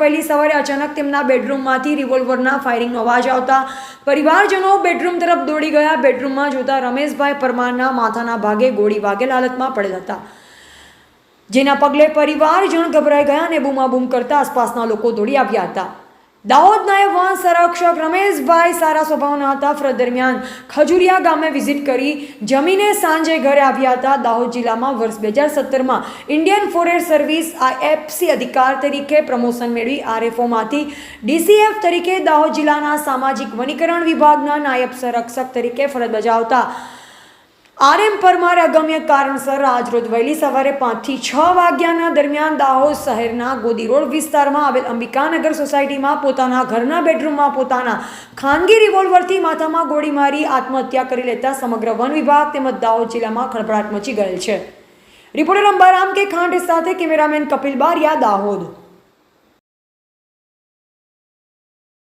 વહેલી સવારે અચાનક તેમના બેડરૂમમાંથી રિવોલ્વરના ફાયરિંગનો અવાજ આવતા પરિવારજનો બેડરૂમ તરફ દોડી ગયા. બેડરૂમમાં જોતા રમેશભાઈ પરમારના માથાના ભાગે ગોળી વાગેલ હાલતમાં પડેલ હતા. જેના પગલે પરિવારજન ગભરાઈ ગયા અને બૂમાબૂમ કરતા આસપાસના લોકો દોડી આવ્યા હતા. દાહોદ નાયબ વન સંરક્ષક રમેશભાઈ સારા સ્વભાવના હતા ફરજ દરમિયાન ખજુરિયા ગામે વિઝિટ કરી જમીને સાંજે ઘરે આવ્યા હતા. દાહોદ જિલ્લામાં વર્ષ બે હજાર સત્તરમાં ઇન્ડિયન ફોરેસ્ટ સર્વિસ આઈએફસી અધિકાર તરીકે પ્રમોશન મેળવી આરએફઓમાંથી ડીસીએફ તરીકે દાહોદ જિલ્લાના સામાજિક વનીકરણ વિભાગના નાયબ સંરક્ષક તરીકે ફરજ બજાવતા આરએમ પરમાર અગમ્ય કારણસર આજરોજ વહેલી સવારે પાંચથી છ વાગ્યાના દરમિયાન દાહોદ શહેરના ગોદી રોડ વિસ્તારમાં આવેલ અંબિકાનગર સોસાયટીમાં પોતાના ઘરના બેડરૂમમાં પોતાના ખાનગી રિવોલ્વરથી માથામાં ગોળી મારી આત્મહત્યા કરી લેતા સમગ્ર વન વિભાગ તેમજ દાહોદ જિલ્લામાં ખળભળાટ મચી ગયેલ છે. રિપોર્ટર અંબારામ કે ખાંડ સાથે કેમેરામેન કપિલ બારિયા, દાહોદ.